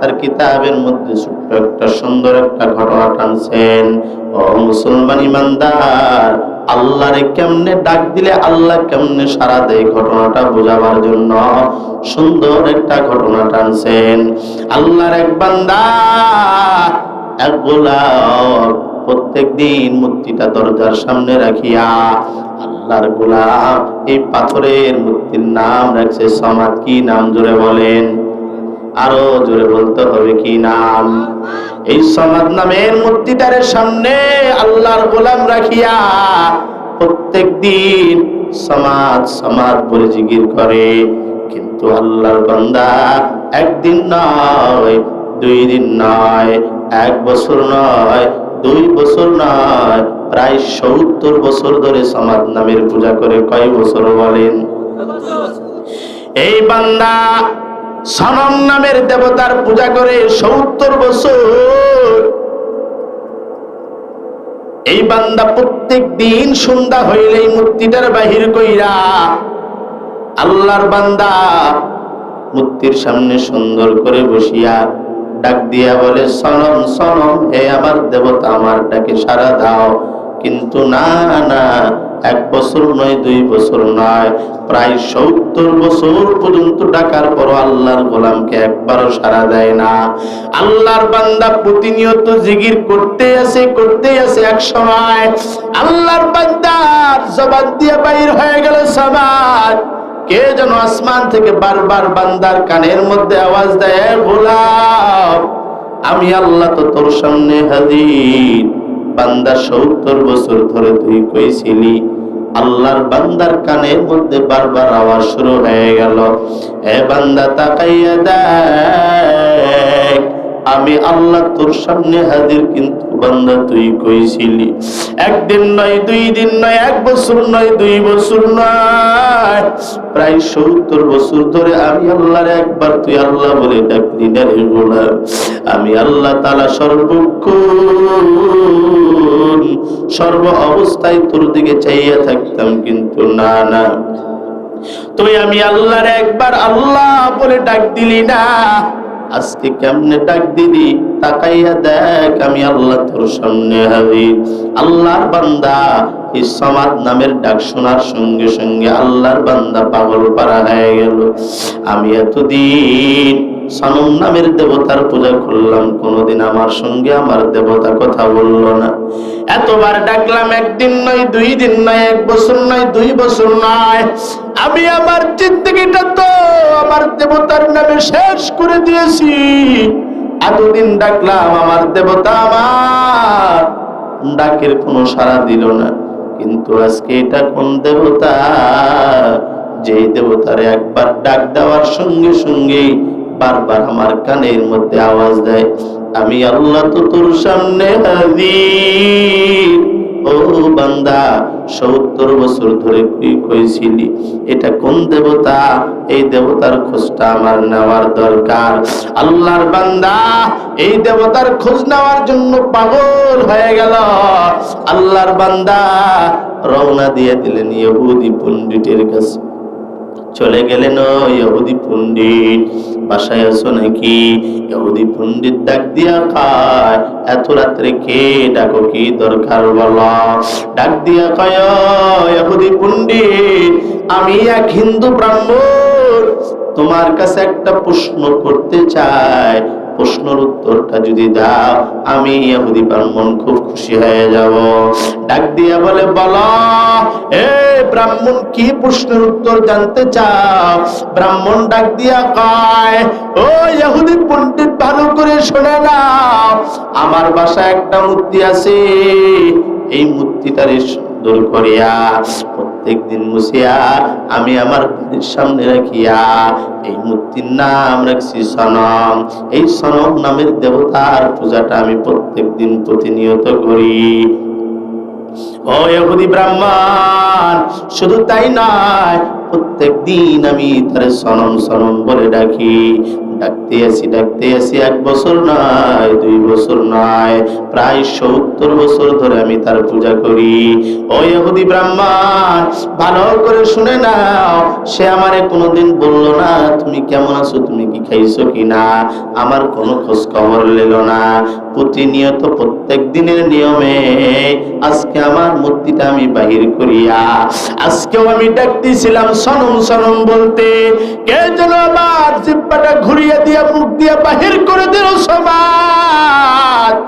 তার কিতাবের মধ্যে ছোট্ট একটা সুন্দর একটা ঘটনা টানছেন। ও মুসলমান ইমানদার, আল্লাহরে কেমনে ডাক দিলে আল্লাহ কেমনে সারা দেয় ঘটনাটা বোঝাবার জন্য সুন্দর একটা ঘটনা টানছেন। আল্লাহর এক বান্দা, এক গোলাপ প্রত্যেক দিন মূর্তিটা দরজার সামনে রাখিয়া আল্লাহর গোলাপ এই পাথরের মূর্তির নাম রাখছে সমাজ কি নাম জোরে বলেন। আরও জোরে বলতে হবে কি নাম? এই সমাজ নামের মূর্তিটার সামনে আল্লাহর গোলাম রাখিয়া প্রত্যেক দিন সমাজ সমাজ বলে জিগির করে। কিন্তু আল্লাহর বান্দা একদিন নয়, দুই দিন নয়, এক বছর নয় দুই বছর নয় প্রায় সত্তর বছর ধরে সমাজ নামের পূজা করে, কয় বছর বলেন? এই বান্দা সনম নামের দেবতার পূজা করে সত্তর বছর। এই বান্দা প্রত্যেক দিন সন্ধ্যা হইলেই মূর্তিটার বাহির কইরা আল্লাহর বান্দা মূর্তির সামনে সুন্দর করে বসিয়া ডাক দিয়া বলে, সনম সনম, হে আমার দেবতা আমার ডাকে সারা দাও। কিন্তু না না, এক বছর নয়, দুই বছর নয়, প্রায় সত্তর বছর পর্যন্ত ডাকার পর আল্লাহর গোলামকে একবারও সারা দেয় না। আল্লাহর বান্দা প্রতিনিয়ত জিগির করতে আছে করতে আছে এক সময়। আল্লাহর বান্দার জবান দিয়ে বাইর হয়ে গেল সমাজ কে যেন আসমান থেকে বারবার বান্দার কানের মধ্যে আওয়াজ দেয়, "এ গোলাম আমি আল্লাহ তো তোর সামনে হাজির। বান্দা সত্তর বছর ধরে তুই কইছিলি, আল্লাহর বান্দার কানের মধ্যে বারবার আওয়াজ শুরু হয়ে গেল। হে বান্দা তাকাইয়া দেখ, আমি আল্লাহ তোর সামনে হাজির, কিন্তু বান্দা, তুই কইছিলি একদিন নয়, দুই দিন নয়, এক বছর নয়, দুই বছর নয়। প্রায় সত্তর বছর ধরে আমি আল্লাহর একবার তুই আল্লাহ বলে ডাকলি না রে গোলাম। আমি আল্লাহ তালা সর্বক্ষণ, সর্ব অবস্থায় তোর দিকে চাইয়া থাকতাম, কিন্তু না না। তুই আমি আল্লাহর একবার আল্লাহ বলে ডাক দিলি না। আজকে কেমনে ডাক দিলি? তাকাইয়া দেখ আমি আল্লাহ তোর সামনে হাজির। আল্লাহর বান্দা এই সমাজ নামের ডাক শোনার সঙ্গে সঙ্গে আল্লাহর বান্দা পাগল পারা হয়ে গেল। আমি এতদিন সনম নামের দেবতার পূজা করলাম, কোনোদিন আমার সঙ্গে আমার দেবতা কথা বলল না। এতবার ডাকলাম, একদিন নয়, দুই দিন নয়, এক বছর নয়, দুই বছর নয়। আমি আমার জিন্দগিটা তো আমার দেবতার নামে শেষ করে দিয়েছি। এতদিন ডাকলাম, আমার দেবতা আমার। ডাকের কোনো সাড়া দিল না। কিন্তু আজকে এটা কোন দেবতা? যেই দেবতারে একবার ডাক দেওয়ার সঙ্গে সঙ্গে বারবার আমার কানের মধ্যে আওয়াজ দেয়, আমি আল্লাহ তো তোর সামনে হাজির। ও বান্দা, সত্তর বছর ধরে তুই কইছিলি এটা কোন দেবতা? এই দেবতার খোঁজটা আমার নেওয়ার দরকার। আল্লাহর বান্দা, এই দেবতার খোঁজ নেওয়ার জন্য পাগল হয়ে গেল। আল্লাহর বান্দা, রওনা দিয়ে দিলেন ইহুদি পণ্ডিতের কাছে। চলে গেলেন ইহুদি পণ্ডিত। বাসায় আছো নাকি? ইহুদি পণ্ডিত ডাক দিয়া কায়, এত রাত্রে কে ডাকো? কি দরকার বল? ডাক দিয়া কয়, ইহুদি পণ্ডিত, আমি এক হিন্দু ব্রাহ্মণ। তোমার কাছে একটা প্রশ্ন করতে চাই প্রশ্নের উত্তরটা যদি দাও, আমি ইহুদি ব্রাহ্মণ খুব খুশি হয়ে যাব। ডাক দিয়া বলে, বলো, এ ব্রাহ্মণ কি প্রশ্নের উত্তর জানতে চাও? ব্রাহ্মণ ডাক দিয়া কয়, ও ইহুদি পণ্ডিত, ভালো করে শুনে নাও। আমার বাসায় একটা মূর্তি আছে। এই মূর্তিটারে সুন্দর করিয়া প্রত্যেক দিন মুছিয়া আমি আমার সামনে রাখিয়া এই মূর্তির নাম রাখছি সনম। এই সনম নামের দেবতার পূজাটা আমি প্রত্যেক দিন প্রতিনিয়ত করি। ও ইহুদি ব্রাহ্মণ, শুধু তাই নয় প্রত্যেক দিন আমি তার সনম সনম বলে ডাকি। ডাকতে আসি ডাকতে আসি, এক বছর নয় দুই বছর নয় প্রায় সত্তর বছর ধরে আমি তার পূজা করি। ও ইহুদি ব্রাহ্মণ, ভালো করে শুনে নাও, সে আমারে কোনোদিন বলল না, তুমি কেমন আছো? তুমি কি খাইছো কি না আমার কোনো খোঁজ খবর নিল না। প্রতিনিয়ত প্রত্যেক দিনের নিয়মে, আজকে আমার মূর্তিটা আমি বাহির করিয়া, আজকেও আমি ডাকতেছিলাম, সনম সনম বলতে, কে যেন আমার জিব্বাটা ঘুরিয়ে দিয়া মুখ দিয়া বাহির করে দিল সমাজ।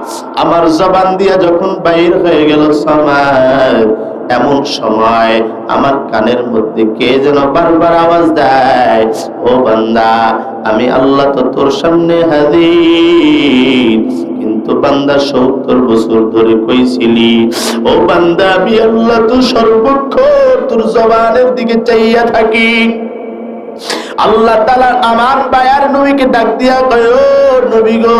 আমার জবান দিয়া যখন বাহির হয়ে গেল সমাজ, এমন সময় আমার কানের মধ্যে কে যেন বারবার আওয়াজ দেয়, ও বান্দা, আমি আল্লাহ তো তোর সামনে হাজির। কিন্তু বান্দা সত্তর বছর ধরে কইছিলি, ও বান্দা, আমি আল্লাহ তো সর্বক্ষণ তোর জবানের দিকে চাইয়া থাকি। আল্লাহ তালা আমার বায়ার নবীকে ডাক দিয়া কয়, "ও নবী গো,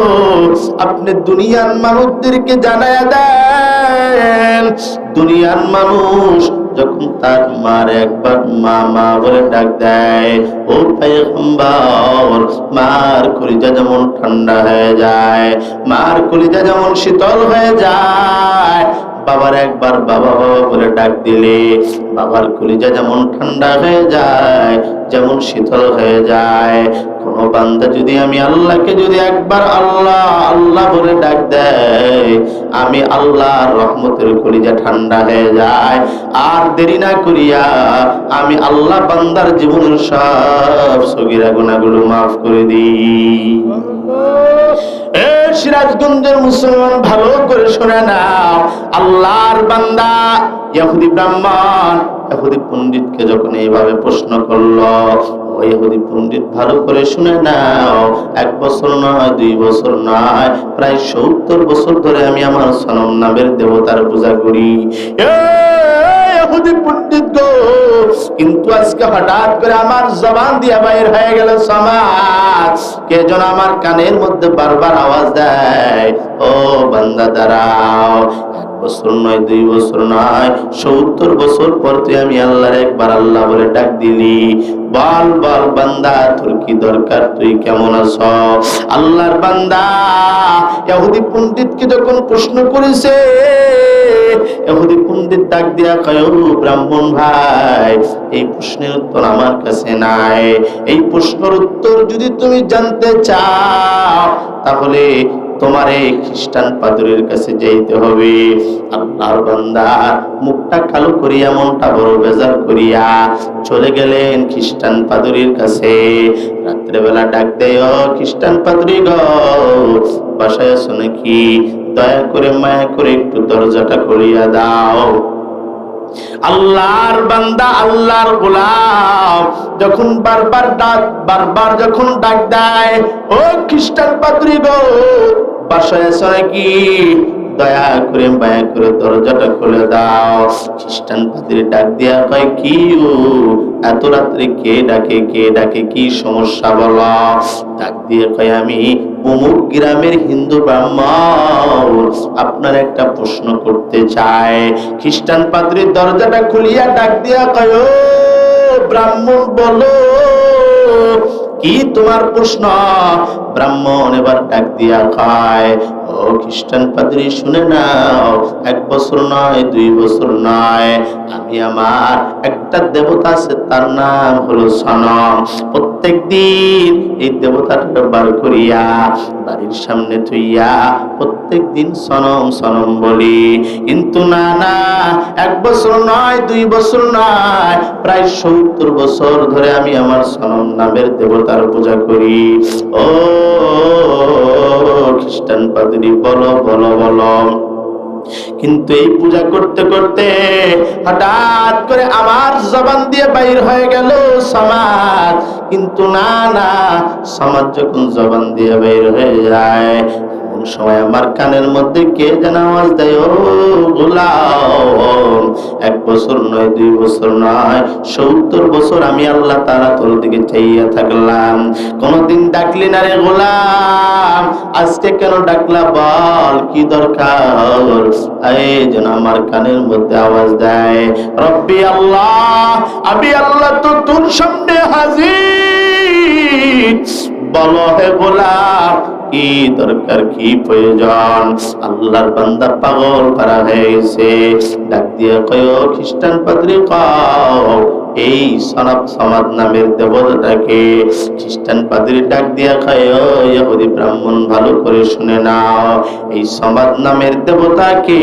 আপনি দুনিয়ার মানুষদেরকে জানায়া দেন। দুনিয়ার মানুষ যখন তার মার একবার মা মা বলে ডাক দেয়, ও পয়গম্বর, মার কলিজা যেমন ঠান্ডা হয়ে যায়, মার কলিজা যেমন শীতল হয়ে যায় বাবার একবার বাবা বাবা বলে ডাক দিলে বাবার কলিজা যেমন ঠান্ডা হয়ে যায়, যেমন শীতল হয়ে যায় কোন বান্দা যদি আমি আল্লাহকে যদি একবার আল্লাহ আল্লাহ বলে ডাক দেয়, আমি আল্লাহর রহমতের কলিজা ঠান্ডা হয়ে যায়। আর দেরি না করিয়া আমি আল্লাহ বান্দার জীবনের সব সগিরা গুণাগুলো মাফ করে দিই। সিরাজগঞ্জের মুসলমান ভালো করে শুনে না। আল্লাহর বান্দা ইহুদি ব্রাহ্মণ, ইহুদি পণ্ডিতকে যখন এইভাবে প্রশ্ন করল ও ইহুদি পণ্ডিত ভালো করে শুনে নাও। এক বছর নয়, দুই বছর নয়, প্রায় সত্তর বছর ধরে আমি আমার সনম নামের দেবতার পূজা করি। পণ্ডিত গো, কিন্তু আজকে হঠাৎ করে আমার জবান দিয়া বাইর হয়ে গেল সমাজ। কে যেন আমার কানের মধ্যে বারবার আওয়াজ দেয়, ও বান্দা দাঁড়াও। বছর নয়, দুই বছর নয়, সত্তর বছর পর তুই আমি আল্লাহর একবার আল্লাহ বলে ডাক দিলি। বল বল, বান্দা, তোর কি দরকার? তুই কেমন আছ? আল্লাহর বান্দা, ইহুদি পণ্ডিতকে যখন প্রশ্ন করেছে এহুদি পণ্ডিত ডাক দিয়া কয়, "ও ব্রাহ্মণ ভাই, এই প্রশ্নের উত্তর আমার কাছে নাই। এই প্রশ্নের উত্তর যদি তুমি জানতে চাও, তাহলে তোমার এই খ্রিস্টান পাদুরের কাছে যাইতে হবে। আল্লাহর বান্দা, মুখটা কালো করিয়া, মনটা বড় বেজার করিয়া চলে গেলেন খ্রিস্টান পাদুরির কাছে। রাত্রেবেলা ডাক দেয় খ্রিস্টান পাদুরি গো, বাসায় আছো নাকি? দয়া করে, মায়া করে একটু দরজাটা করিয়া দাও। আল্লাহর বান্দা, আল্লাহর গোলাম। যখন বারবার ডাক, বারবার যখন ডাক দেয়, ও খ্রিস্টান পাদ্রী গো, বাসায় আছো নাকি? দয়া করে, মায়া করে দরজাটা খুলে দাও। খ্রিস্টান ডাক দিয়া কয় কি ও এত রাত্রে কে ডাকে কে ডাকে, কি সমস্যা বলো? ডাক দিয়ে কয়, আমি অমুক গ্রামের হিন্দু ব্রাহ্মণ। আপনার একটা প্রশ্ন করতে চায় খ্রিস্টান পাদ্রীর দরজাটা খুলিয়া ডাক দিয়া কয়, "ও ব্রাহ্মণ বলো। কি তোমার প্রশ্ন? ব্রাহ্মণ এবার ডাক দিয়া খায় ও খ্রিস্টান পাদ্রী, শুনে নাও, এক বছর নয়, দুই বছর নয়। আমি আমার একটা দেবতা আছে, তার নাম হলো সনম প্রত্যেক দিন এই দেবতাটা বার করিয়া বাড়ির সামনে থুইয়া প্রত্যেক দিন সনম সনম বলি কিন্তু না না এক বছর নয় দুই বছর নয় প্রায় সত্তর বছর ধরে আমি আমার সনম নামের দেবতার পূজা করি ও খ্রিস্টান পাদরি বলো বলো বলো কিন্তু এই পূজা করতে করতে হঠাৎ করে আমার জবান দিয়ে বাইর হয়ে গেল সমাজ। কিন্তু না না, সমাজ যখন জবান দিয়ে বাইর হয়ে যায় সময় আমার কানের মধ্যে কে যেন আওয়াজ দেয়, ও গোলাম, এক বছর নয়, দুই বছর নয়, সত্তর বছর আমি আল্লাহ তারা তোর দিকে চাইয়া থাকলাম। কোনদিন ডাকলি না রে গোলাম, আজকে কেন ডাকলা বল, কি দরকার? এই যেন আমার কানের মধ্যে আওয়াজ দেয়, রব্বি আল্লাহ, আমি আল্লাহ তো তোর সামনে হাজির। বলো হে গোলাম কি দরকার কি প্রয়োজন? আল্লাহর বান্দা পাগল করা হয়েছে। ডাক দিয়ে কয়, খ্রিস্টান পাদ্রী, কও। এই সনাব সমাজ নামের দেবতাটাকে খ্রিস্টান পাদ্রী ডাক দিয়া কয়, ইহুদি ব্রাহ্মণ ভালো করে শুনে নাও। এই সমাজ নামের দেবতাকে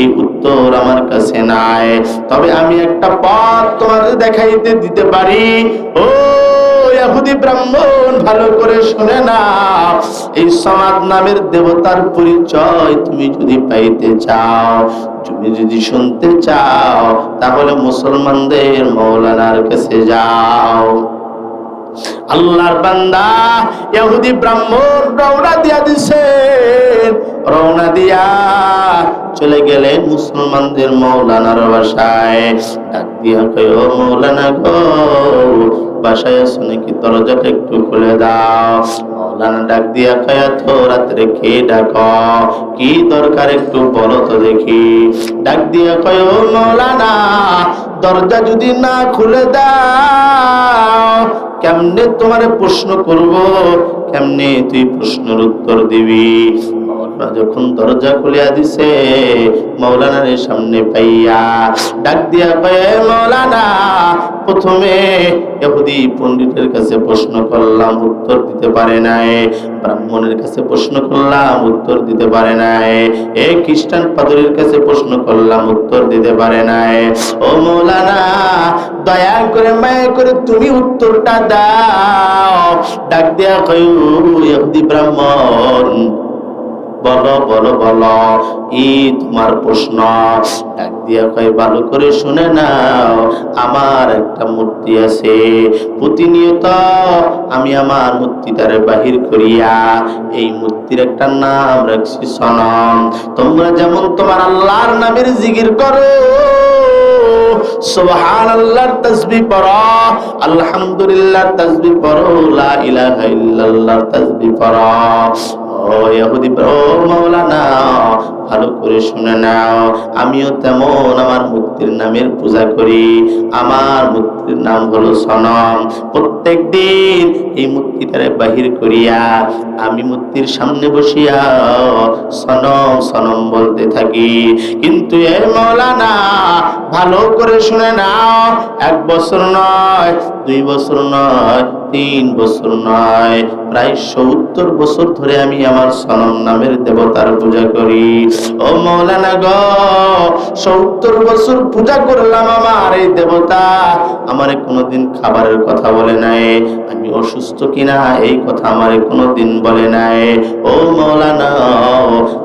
এই উত্তর আমার কাছে নাই। তবে আমি একটা পথ তোমাদের দেখাইতে দিতে পারি। ও ইহুদি ব্রাহ্মণ ভালো করে শুনে না। এই সমাজ নামের দেবতার পরিচয় তুমি যদি পাইতে চাও, তুমি যদি শুনতে চাও, তাহলে মুসলমানদের মৌলানার কাছে যাও। আল্লাহর বান্দা ইহুদি ব্রাহ্মণ রওনা দিয়া দিছেন রওনা দিয়া চলে গেলেন মুসলমানদের মৌলানার বাসায়। ডাক দিয়া কয়, ও মৌলানা গো বাসায় আছো নাকি? দরজাটা একটু খুলে দাও। মৌলানা ডাক দিয়া কয়া তো রাত্রে কে ডাক? কি দরকার একটু বলো তো দেখি। ডাক দিয়া কয় মৌলানা, দরজা যদি না খুলে দাও, কেমনে তোমার প্রশ্ন করব? কেমনে তুই প্রশ্নের উত্তর দিবি? যখন দরজা খুলিয়া দিছে মৌলানার সামনে পাইয়া ডাক দিয়া কয়ে মৌলানা প্রথমে ইহুদি পণ্ডিতের কাছে প্রশ্ন করলাম, উত্তর দিতে পারে নাই। ব্রাহ্মণের কাছে প্রশ্ন করলাম, উত্তর দিতে পারে নাই। এ খ্রিস্টান পাদরের কাছে প্রশ্ন করলাম, উত্তর দিতে পারে নাই। ও মৌলানা দয়া করে, মায়া করে তুমি উত্তরটা দাও। ডাক দেয়া কয়ু ইহুদি ব্রাহ্মণ বলো বলো বলো। ই তোমার প্রশ্ন। ভালো করে শুনে নাও, আমার একটা মূর্তি আছে। প্রতিনিয়ত আমি আমার মূর্তিটারে বাহির করিয়া এই মূর্তির একটা নাম রাখছি সনম। তোমরা যেমন তোমার আল্লাহর নামের জিগির করো সুবহান আল্লাহর তাসবিহ পড়ো আলহামদুলিল্লাহ তাসবিহ পড়ো, লা ইলাহা ইল্লাল্লাহর তাসবিহ পড়ো। ইহুদি ও মাওলানা ভালো করে শুনে নাও। আমিও তেমন আমার মুক্তির নামের পূজা করি। আমার মুক্তির নাম হলো সনম। প্রত্যেক দিন এই মূর্তিটারে বাহির করিয়া আমি মূর্তির সামনে বসিয়া সনম সনম বলতে থাকি। কিন্তু এ মৌলানা, ভালো করে শুনে নাও। এক বছর নয়, দুই বছর নয়, তিন বছর নয়, প্রায় সত্তর বছর ধরে আমি আমার সনম নামের দেবতার পূজা করি। ও মৌলানা গ, সত্তর বছর পূজা করলাম আমার এই দেবতা। আমারে কোনোদিন খাবারের কথা বলে নাই। আমি অসুস্থ কিনা এই কথা আমারে কোনোদিন বলে নাই। ও মৌলানা,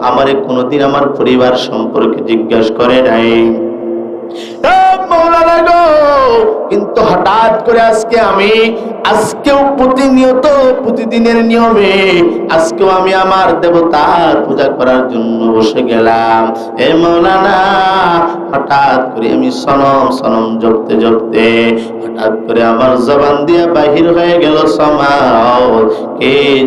আমারে কোনোদিন আমার পরিবার সম্পর্কে জিজ্ঞাসা করে নাই। কিন্তু হঠাৎ করে আজকে আমি, আজকেও প্রতিনিয়ত প্রতিদিনের নিয়মে, আজকেও আমি আমার দেবতার পূজা করার জন্য বসে গেলাম। হে মৌলানা, হঠাৎ করে আমি সনম সনম জপতে জপতে, হঠাৎ করে আমার জবান দিয়ে বাহির হয়ে গেল সমাও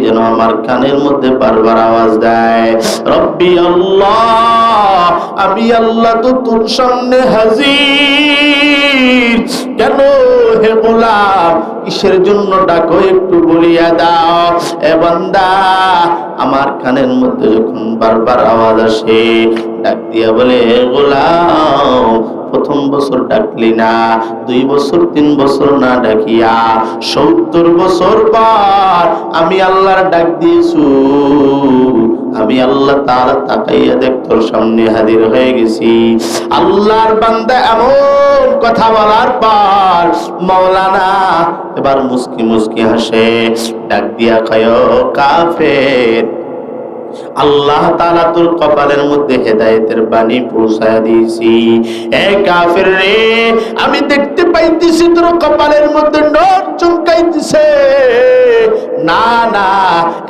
যেন আমার কানের মধ্যে বারবার আওয়াজ দেয়। রব্বি আল্লাহ, আমি আল্লাহ তো তোর সামনে হাজির। কেন হে গোলাম, কিসের জন্য ডাকো একটু বলিয়া দাও। এ বান্দা, আমার কানের মধ্যে যখন বারবার আওয়াজ আসে, ডাক দিয়া বলে, "হে গোলাম প্রথম বছর ডাকলি না, দুই বছর, তিন বছর না ডাকিয়া, সত্তর বছর পর আমি আল্লাহর ডাক দিয়েছু। আমি আল্লাহ তাআলা তাকাইয়া দেখ, তোর সামনে হাজির হয়ে গেছি। আল্লাহর বান্দা এমন কথা বলার পর, মাওলানা এবার মুস্কি মুস্কি হাসে, ডাক দিয়া কয় কাফের আল্লাহ তাআলা তোর কপালের মধ্যে হেদায়েতের বাণী পৌঁছায় দিয়েছি। এ কাফের রে, আমি দেখতে পাইতেছি তোর কপালের মধ্যে নখ চমকাইতেছে। না না,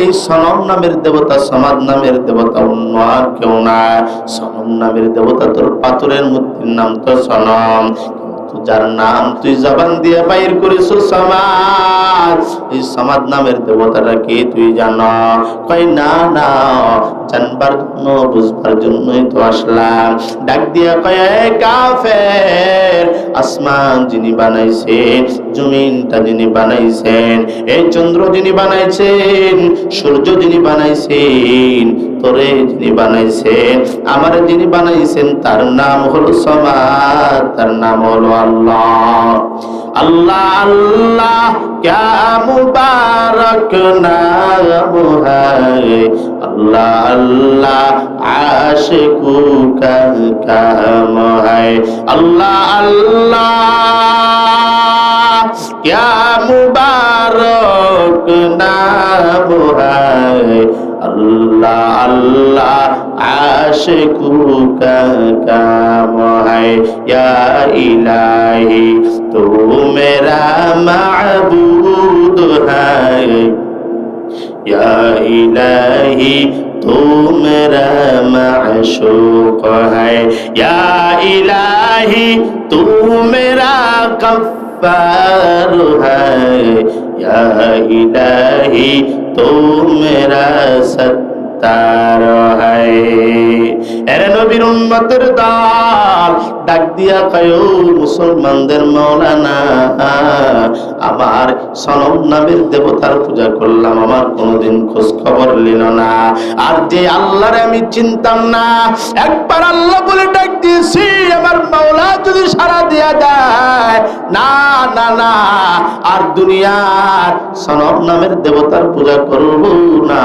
এই সনম নামের দেবতা, সমাদ নামের দেবতা অন্য আর কেউ না। সনম নামের দেবতা তোর পাথরের মূর্তির নাম তো সনম। যার নাম তুই জবান দিয়ে বাইর করিস সমাজ, এই সমাজ নামের দেবতাটা কে তুই জান? কয়, না না, জানবার জন্য, বুঝবার জন্যই তো আসলাম। ডাক দিয়া কয়, "এ কাফের, আসমান যিনি বানাইছেন, জমিনটা যিনি বানাইছেন এই চন্দ্র যিনি বানাইছেন, সূর্য যিনি বানাইছেন অন্তরে যিনি বানাইছেন, আমার যিনি বানাইছেন, তার নাম হলো সমাজ তার নাম হলো আল্লাহ। আল্লাহ আল্লাহ, ক্যা মুবারক নাম হায়। আল্লাহ আল্লাহ, আশকু কাম হায়। আল্লাহ আল্লাহ, ক্যা মুবারক নাম হায়। আল্লাহ আল্লাহ, আশকুকা কাম হায়, ইয়া ইলাহি তু মেরা মাবুদ হায়, ইয়া ইলাহি তু মেরা মাশুক হায়, ইয়া ইলাহি তু মেরা কফার হায়, ইয়া ইলাহি তু সত্তার হায়। এরে নবীর উন্মতের দল, ডাক দিয়া কয়, মুসলমানদের মৌলানা, আমার সনম নামের দেবতার পূজা করলাম, আমার কোনোদিন খোঁজ খবর নিল না। আর যে আল্লাহরে আমি চিনতাম না, একবার আল্লাহ বলে ডাক দিয়েছি, আমার মাওলা যদি সারা দেয়া যায় না না না, আর দুনিয়ার সনব নামের দেবতার পূজা করব না।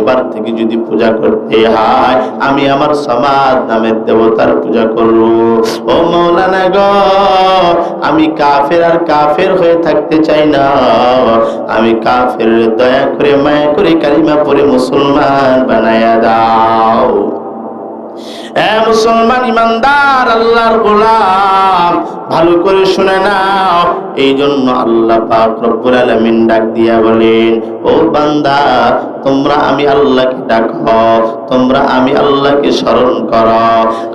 এবার থেকে যদি পূজা করতে হয়, আমি আমার সমাজ নামের দেবতার পূজা করব। ও মৌলানা গো, আমি কাফের আর কাফের হয়ে থাকতে চাই না। আমি কাফের দয়া করে, মায়া করে কালিমা পরে মুসলমান বানায়া দাও। মুসলমান ইমানদার, আল্লাহর গোলাম। ভালো করে শুনে নাও। এই জন্য আল্লাহ পাক রব্বুল ডাক দিয়া বলেন, ও বান্দা, তোমরা আমি আল্লাহকে ডাকো, তোমরা আমি আল্লাহকে স্মরণ করো।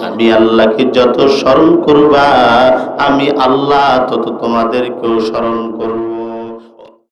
আমি আল্লাহকে যত স্মরণ করবা, আমি আল্লাহ তত তোমাদেরকেও স্মরণ করব।